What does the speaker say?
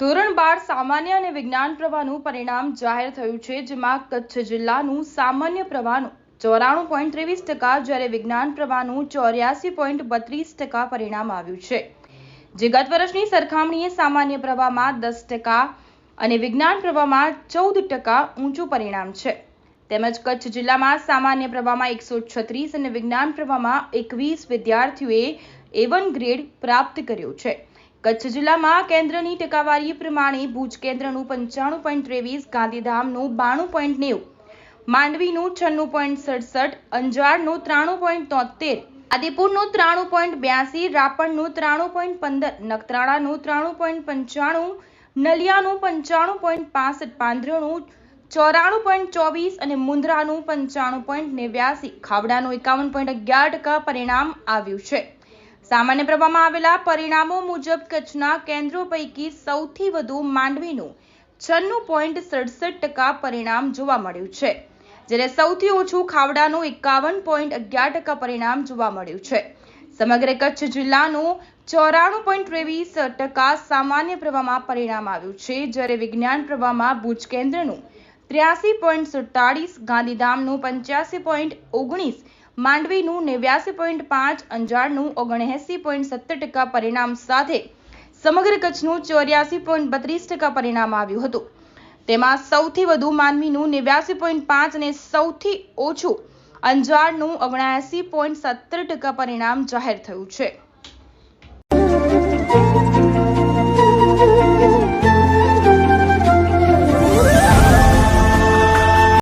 ધોરણ બાર સામાન્ય અને વિજ્ઞાન પ્રવાહનું પરિણામ જાહેર થયું છે, જેમાં કચ્છ જિલ્લાનું સામાન્ય પ્રવાહનું ચોરાણું પોઈન્ટ ત્રેવીસ ટકા, જ્યારે વિજ્ઞાન પ્રવાહનું ચોર્યાસી પોઈન્ટ બત્રીસ ટકા પરિણામ આવ્યું છે. જે ગત વર્ષની સરખામણીએ સામાન્ય પ્રવાહમાં દસ ટકા અને વિજ્ઞાન પ્રવાહમાં ચૌદ ટકા ઊંચું પરિણામ છે. તેમજ કચ્છ જિલ્લામાં સામાન્ય પ્રવાહમાં એકસો છત્રીસ અને વિજ્ઞાન પ્રવાહમાં એકવીસ વિદ્યાર્થીઓએ એવન ગ્રેડ પ્રાપ્ત કર્યો છે. કચ્છ જિલ્લામાં કેન્દ્રની ટકાવારી પ્રમાણે ભુજ કેન્દ્રનું પંચાણું પોઈન્ટ ત્રેવીસ, ગાંધીધામનું બાણું પોઈન્ટ નેવું, માંડવીનું છન્નું પોઈન્ટ સડસઠ, અંજારનું ત્રાણું પોઈન્ટ તોતેર, આદિપુરનું ત્રાણું પોઈન્ટ બ્યાસી રાપણનું ત્રાણું પોઈન્ટ પંદર, નખત્રાણાનું ત્રાણું પોઈન્ટ પંચાણું, નલિયાનું પંચાણું પોઈન્ટ પાસઠ, પાંદરણું, ચોરાણું પોઈન્ટ ચોવીસ અને મુંદ્રાનું પંચાણું પોઈન્ટ નેવ્યાસી, ખાવડાનું એકાવન પોઈન્ટ અગિયાર ટકા પરિણામ આવ્યું છે. સામાન્ય પ્રવાહમાં આવેલા પરિણામો મુજબ કચ્છના કેન્દ્રો પૈકી સૌથી વધુ માંડવીનું છન્નું પોઈન્ટ સડસઠ ટકા પરિણામ જોવા મળ્યું છે, જ્યારે સૌથી ઓછું ખાવડાનું એકાવન પોઈન્ટ અગિયાર ટકા પરિણામ જોવા મળ્યું છે. સમગ્ર કચ્છ જિલ્લાનું ચોરાણું પોઈન્ટ ત્રેવીસ ટકા સામાન્ય પ્રવાહમાં પરિણામ આવ્યું છે, જ્યારે વિજ્ઞાન પ્રવાહમાં ભુજ કેન્દ્રનું ત્ર્યાસી પોઈન્ટ સુડતાળીસ, ગાંધીધામનું પંચ્યાસી પોઈન્ટ ઓગણીસ, માંડવીનું નેવ્યાસી પોઈન્ટ પાંચ, અંજારનું ઓગણએંસી પોઈન્ટ સત્તર ટકા પરિણામ સાથે સમગ્ર કચ્છનું ચોર્યાસી પોઈન્ટ બત્રીસ ટકા પરિણામ આવ્યું હતું. તેમાં સૌથી વધુ માનવીનું નેવ્યાસી પોઈન્ટ પાંચ અને સૌથી ઓછું અંજારનું ઓગણએંસી પોઈન્ટ સત્તર ટકા પરિણામ જાહેર થયું છે.